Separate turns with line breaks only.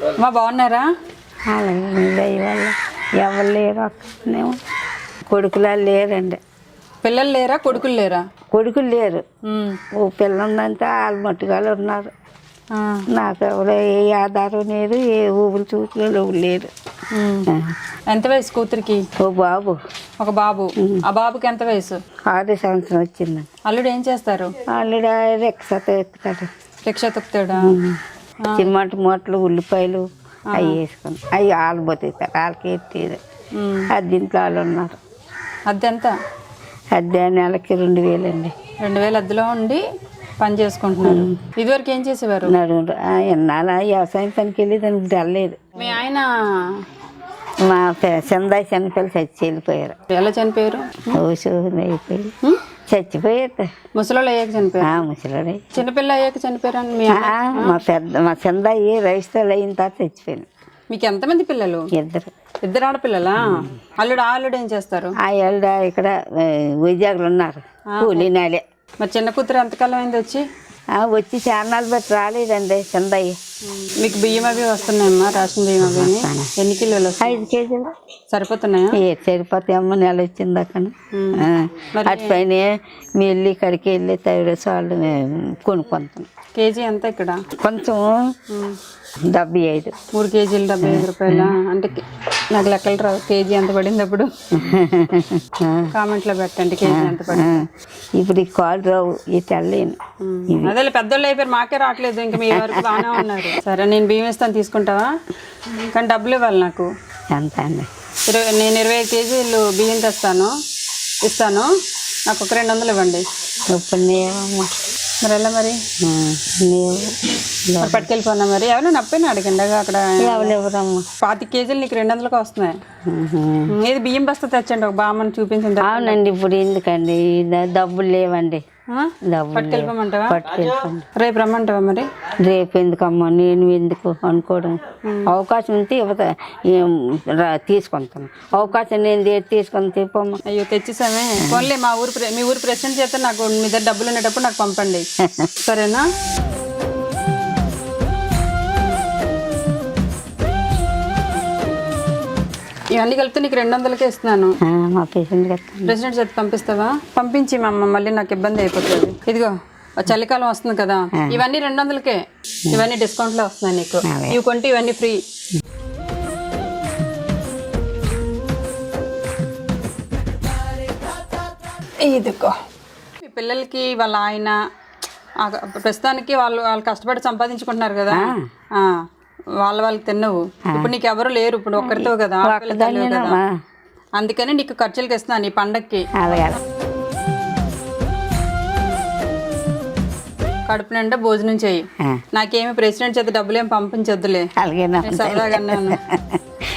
అమ్మా బాగున్నారా?
అలాగే మీ ఎవరు లేరు అక్కడనేమో కొడుకులా లేరండి.
పిల్లలు లేరా? కొడుకులు లేరా?
కొడుకులు లేరు. ఓ పిల్ల ఉందంటే వాళ్ళు మట్టుగాలు ఉన్నారు. నాకు ఎవరు ఏ ఆధారం లేదు ఏ ఊపులు చూపులు లేరు.
ఎంత వయసు కూతురికి?
ఓ బాబు.
ఒక బాబు. ఆ బాబుకి ఎంత వయసు?
ఆరు సంవత్సరం వచ్చింది.
అల్లుడు ఏం చేస్తారు?
ఆల్రెడీ రెక్సత ఎక్కుతాడు
రిక్షా తొక్కుతాడా?
చిమ్మటి మూటలు ఉల్లిపాయలు అవి వేసుకుని అవి బతుకుతారు వాళ్ళకి ఎత్తేది
ఉమ్.
అద్దెంట్లో వాళ్ళు ఉన్నారు.
అద్దె ఎంత?
అద్దె నెలకి రెండు వేలండి.
రెండు వేల అద్దెలో ఉండి పని చేసుకుంటున్నారు. ఇదివరకు ఏం చేసేవారు?
ఎన్నాళ్ళ వ్యవసాయం పనికి వెళ్ళి దానికి తెల్లలేదు
మీ ఆయన
మా చందాయి చిన్నపిల్లలు చచ్చి వెళ్ళిపోయారు.
ఎలా చనిపోయారు?
అయిపోయి
ఉమ్?
చచ్చిపోయారు
ముసలోళ్ళు అయ్యాక చనిపోయారు?
ఆ ముసలాడే
చిన్నపిల్ల అయ్యాక చనిపోయారని మీ
పెద్ద మా చందాయి రైస్తులు అయిన తర్వాత చచ్చిపోయాను.
మీకు ఎంతమంది పిల్లలు?
ఇద్దరు.
ఇద్దరు ఆడపిల్లలా? అల్లుడు అల్లుడు ఏం చేస్తారు?
ఆ ఏళ్ళ ఇక్కడ వైజాగ్లో ఉన్నారు. కూలీ నాలే.
మరి చిన్న కూతురు ఎంతకాలం అయింది వచ్చి?
ఆ, వచ్చి చారణాలు బట్టి రాలేదండి చందయ్య
మీకు బియ్యం అవి వస్తున్నాయమ్మా రేషన్ బియ్యం అవి? ఎన్ని కిలోలు వస్తాయి
ఐదు కేజీలు.
సరిపోతున్నాయా?
ఏ సరిపోతే అమ్మ నెల వచ్చింది అక్కడ. అటు పైన మీ వెళ్ళి ఇక్కడికి వెళ్ళి తైడు సార్లు కొనుక్కుంటాం
కేజీ ఎంత ఇక్కడ?
కొంచెం. డెబ్బై ఐదు.
మూడు కేజీలు డెబ్బై ఐదు రూపాయల? అంటే నాకు లెక్కలు రావు. కేజీ ఎంత పడింది అప్పుడు? కామెంట్లో పెట్టండి కేజీ ఎంత పడింది?
ఇప్పుడు ఈ కాలు రావు ఈ తెల్లేను.
అదేలే పెద్దోళ్ళు అయిపోయారు మాకే రావట్లేదు. ఇంకా మీ వరకు బాగానే ఉన్నారు. సరే నేను బియ్యం ఇస్తాను తీసుకుంటావా? కానీ డబ్బులు ఇవ్వాలి నాకు.
ఎంత అండి.
ఇరవై నేను ఇరవై కేజీలు బియ్యం తెస్తాను ఇస్తాను. నాకు ఒక రెండు వందలు ఇవ్వండి.
ఇప్పుడు నీవమ్మా
మరి ఎలా మరి?
నీవు
మరి పట్టుకెళ్ళిపోనా మరి? ఎవరైనా నప్పైనా అడగండి అక్కడ. పాతి కేజీలు నీకు రెండు వందలకు వస్తున్నాయి. ఏది బియ్యం బస్తా తెచ్చండి ఒక బామ్మని చూపించండి.
అవునండి ఇప్పుడు ఎందుకండి? డబ్బులు లేవండి.
పట్టుకెళ్ళిపోమంటావా రేపు రమ్మంటావా మరి?
రేపు ఎందుకమ్మా? నేను ఎందుకు అనుకోవడం? అవకాశం ఉంటే ఇవ్వత రా- తీసుకుంటాను అవకాశం నేను తీసుకొని చెప్పమ్మా
అయ్యో తెచ్చేసామే. పోన్లే మా ఊరు ప్రె- మీ ఊరు ప్రెసిడెంట్ చేత నాకు మీ దగ్గర డబ్బులు ఉండేటప్పుడు నాకు పంపండి. సరేనా? ఇవన్నీ కలిపితే నీకు రెండు వందలకే ఇస్తున్నాను.
మా చెప్తాను
ప్రెసిడెంట్ చేత పంపిస్తావా? పంపించి మా అమ్మ మళ్ళీ నాకు ఇబ్బంది అయిపోతుంది. ఇదిగో చలికాలం వస్తుంది కదా ఇవన్నీ రెండు వందలకే. ఇవన్నీ డిస్కౌంట్లో వస్తున్నాయి నీకు. ఇవి కొంటే ఇవన్నీ ఫ్రీ. ఇదిగో. మీ పిల్లలకి వాళ్ళ ఆయన ప్రస్తుతానికి వాళ్ళు వాళ్ళు కష్టపడి సంపాదించుకుంటున్నారు కదా. వాళ్ళ వాళ్ళకి తిన్నవు ఇప్పుడు నీకు ఎవరు లేరు. ఇప్పుడు ఒక్కరితో కదా. అందుకని నీకు ఖర్చులకి ఇస్తున్నాను ఈ పండక్కి.
అలాగే
కడుపు నిండా భోజనం చెయ్యి
ఆ,
నాకేమి ప్రెసిడెంట్ చేత డబ్బులు ఏం పంపించొద్దులే సరదాగా